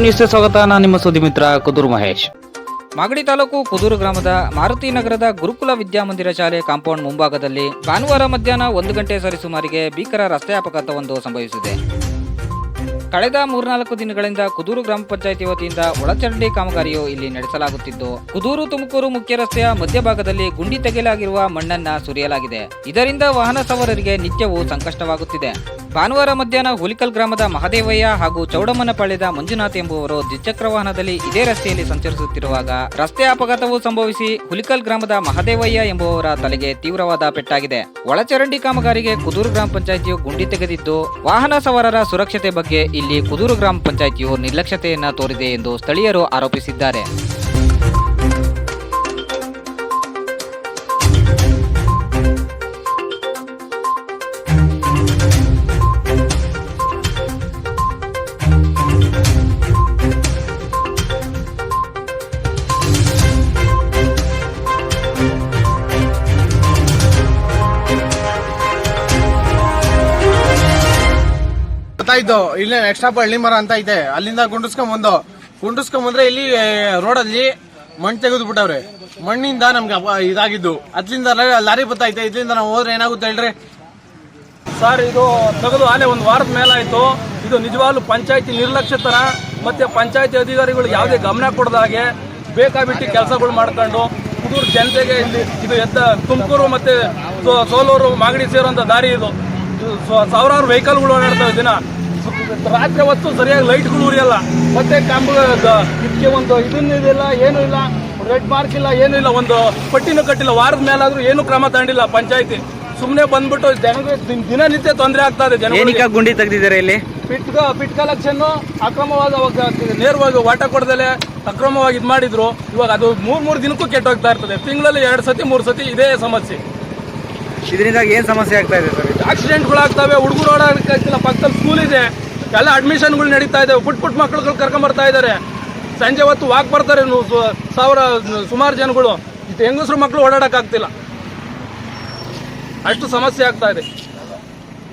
ನ್ಯೂಸ್ಗೆ ಸ್ವಾಗತ. ನಾನು ನಿಮ್ಮ ಸುದ್ದಿ ಮಿತ್ರ ಕುದೂರು ಮಹೇಶ್. ಮಾಗಡಿ ತಾಲೂಕು ಕುದೂರು ಗ್ರಾಮದ ಮಾರುತಿ ನಗರದ ಗುರುಕುಲ ವಿದ್ಯಾಮಂದಿರ ಶಾಲೆ ಕಾಂಪೌಂಡ್ ಮುಂಭಾಗದಲ್ಲಿ ಭಾನುವಾರ ಮಧ್ಯಾಹ್ನ ಒಂದು ಗಂಟೆ ಸರಿಸುಮಾರಿಗೆ ಭೀಕರ ರಸ್ತೆ ಅಪಘಾತವೊಂದು ಸಂಭವಿಸಿದೆ. ಕಳೆದ ಮೂರ್ನಾಲ್ಕು ದಿನಗಳಿಂದ ಕುದೂರು ಗ್ರಾಮ ಪಂಚಾಯಿತಿ ವತಿಯಿಂದ ಒಳಚರಂಡಿ ಕಾಮಗಾರಿಯು ಇಲ್ಲಿ ನಡೆಸಲಾಗುತ್ತಿದ್ದು, ಕುದೂರು ತುಮಕೂರು ಮುಖ್ಯ ರಸ್ತೆಯ ಮಧ್ಯಭಾಗದಲ್ಲಿ ಗುಂಡಿ ತೆಗೆಯಲಾಗಿರುವ ಮಣ್ಣನ್ನ ಸುರಿಯಲಾಗಿದೆ. ಇದರಿಂದ ವಾಹನ ಸವಾರರಿಗೆ ನಿತ್ಯವೂ ಸಂಕಷ್ಟವಾಗುತ್ತಿದೆ. ಭಾನುವಾರ ಮಧ್ಯಾಹ್ನ ಹುಲಿಕಲ್ ಗ್ರಾಮದ ಮಹದೇವಯ್ಯ ಹಾಗೂ ಚೌಡಮ್ಮನಪಾಳ್ಯದ ಮಂಜುನಾಥ್ ಎಂಬುವರು ದ್ವಿಚಕ್ರ ವಾಹನದಲ್ಲಿ ಇದೇ ರಸ್ತೆಯಲ್ಲಿ ಸಂಚರಿಸುತ್ತಿರುವಾಗ ರಸ್ತೆ ಅಪಘಾತವು ಸಂಭವಿಸಿ ಹುಲಿಕಲ್ ಗ್ರಾಮದ ಮಹದೇವಯ್ಯ ಎಂಬುವವರ ತಲೆಗೆ ತೀವ್ರವಾದ ಪೆಟ್ಟಾಗಿದೆ. ಒಳಚರಂಡಿ ಕಾಮಗಾರಿಗೆ ಕುದೂರು ಗ್ರಾಮ ಪಂಚಾಯಿತಿಯು ಗುಂಡಿ ತೆಗೆದಿದ್ದು, ವಾಹನ ಸವಾರರ ಸುರಕ್ಷತೆ ಬಗ್ಗೆ ಇಲ್ಲಿ ಕುದೂರು ಗ್ರಾಮ ಪಂಚಾಯಿತಿಯು ನಿರ್ಲಕ್ಷ್ಯತೆಯನ್ನ ತೋರಿದೆ ಎಂದು ಸ್ಥಳೀಯರು ಆರೋಪಿಸಿದ್ದಾರೆ. ಗೊತ್ತಾಯ್ತು ಇಲ್ಲೇ ನೆಕ್ಸ್ಟ್ ಸ್ಟಾಪ್ ಹಳ್ಳಿ ಮರ ಅಂತ ಐತೆ. ಅಲ್ಲಿಂದ ಗುಂಡಿಸ್ಕೊಂಡ್ ಬಂದು. ಇಲ್ಲಿ ರೋಡಲ್ಲಿ ಮಣ್ಣು ತೆಗೆದು ಬಿಟ್ಟವ್ರೆ ಮಣ್ಣಿಂದ ನಮ್ಗೆ ಇದಾಗಿದ್ದು. ಅದ್ರಿಂದ ಲಾರಿ ಬತ್ತೈತೆ ಇದರಿಂದ ನಾವು ಹೋದ್ರೆ ಏನಾಗುತ್ತೆ ಹೇಳ್ರಿ? ಸರ್ ಇದು ತೆಗೆದು ಆನೆ ಒಂದು ವಾರದ ಮೇಲಾಯಿತು. ಇದು ನಿಜವಾಗ್ಲೂ ಪಂಚಾಯತಿ ನಿರ್ಲಕ್ಷ್ಯತನ ಮತ್ತೆ ಪಂಚಾಯತಿ ಅಧಿಕಾರಿಗಳು ಯಾವುದೇ ಗಮನ ಕೊಡದ ಹಾಗೆ ಬೇಕಾಬಿಟ್ಟು ಕೆಲಸಗಳು ಮಾಡ್ಕೊಂಡು ಹುಡುಗರು ಜನತೆಗೆ ಇಲ್ಲಿ ಇದು ಎತ್ತ ತುಮಕೂರು ಮತ್ತೆ ಸೋಲೂರು ಮಾಗಡಿ ಸೇರುವಂತ ದಾರಿ ಇದು. ಸಾವಿರಾರು ವೆಹಿಕಲ್ಗಳು ಓಡಾಡ್ತವೆ ದಿನ ರಾತ್ರಿ ಹೊತ್ತು ಸರಿಯಾಗಿ ಲೈಟ್ಗಳು ಉರಿಯಲ್ಲ. ಮತ್ತೆ ಕಂಬ ಇದಕ್ಕೆ ಒಂದು ಇದನ್ನ ಇದಿಲ್ಲ ಏನೂ ಇಲ್ಲ. ರೆಡ್ ಮಾರ್ಕ್ ಇಲ್ಲ ಏನೂ ಇಲ್ಲ. ಒಂದು ಪಟ್ಟಿನೂ ಕಟ್ಟಿಲ್ಲ. ವಾರದ ಮೇಲಾದ್ರೂ ಏನು ಕ್ರಮ ತಗೊಂಡಿಲ್ಲ ಪಂಚಾಯತಿ. ಸುಮ್ಮನೆ ಬಂದ್ಬಿಟ್ಟು ದಿನ- ದಿನನಿತ್ಯ ತೊಂದರೆ ಆಗ್ತಾ ಇದೆ ಜನಗಳಿಗೆ. ಗುಂಡಿ ತೆಗೆದಿದ್ದಾರೆ ಇಲ್ಲಿ? ಪಿಟ್ ಪಿಟ್ ಕಲೆಕ್ಷನ್ ಅಕ್ರಮವಾಗಿ ಅವಾಗ ನೇರವಾಗಿ ವಾಟ ಕೊಡದಲ್ಲೇ ಅಕ್ರಮವಾಗಿ ಇದು ಮಾಡಿದ್ರು. ಇವಾಗ ಅದು ಮೂರ್ ಮೂರು ದಿನಕ್ಕೂ ಕೆಟ್ಟೋಗ್ತಾ ಇರ್ತದೆ. ತಿಂಗಳಲ್ಲಿ ಎರಡು ಸತಿ ಮೂರು ಸತಿ ಇದೇ ಸಮಸ್ಯೆ. ಇದರಿಂದ ಏನು ಸಮಸ್ಯೆ ಆಗ್ತಾ ಇದೆ ಸರ್ ಆಕ್ಸಿಡೆಂಟ್ಗಳಾಗ್ತವೆ ಹುಡುಗರು ಓಡಾಡಕ್ಕಾಗ್ತಿಲ್ಲ ಪಕ್ಕದಲ್ಲಿ ಸ್ಕೂಲ್ ಇದೆ. ಎಲ್ಲ ಅಡ್ಮಿಷನ್ಗಳು ನಡೀತಾ ಇದ್ದಾವೆ ಪುಟ್ ಪುಟ್ ಮಕ್ಕಳುಗಳು ಕರ್ಕೊಂಡ್ ಬರ್ತಾ ಇದ್ದಾರೆ ಸಂಜೆ ಹೊತ್ತು ವಾಕ್ ಬರ್ತಾರೆ ಸಾವಿರ ಸುಮಾರು ಜನಗಳು. ಹೆಂಗಸರು ಮಕ್ಕಳು ಓಡಾಡೋಕ್ಕಾಗ್ತಿಲ್ಲ ಅಷ್ಟು ಸಮಸ್ಯೆ ಆಗ್ತಾ ಇದೆ.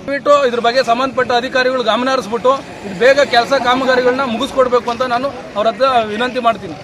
ಬಿಟ್ಟು ಇದ್ರ ಬಗ್ಗೆ ಸಂಬಂಧಪಟ್ಟ ಅಧಿಕಾರಿಗಳು ಗಮನ ಹರಿಸ್ಬಿಟ್ಟು, ಇದು ಬೇಗ ಕೆಲಸ ಕಾಮಗಾರಿಗಳನ್ನ ಮುಗಿಸ್ಕೊಡ್ಬೇಕು ಅಂತ ನಾನು ಅವ್ರ ಹತ್ರ ವಿನಂತಿ ಮಾಡ್ತೀನಿ.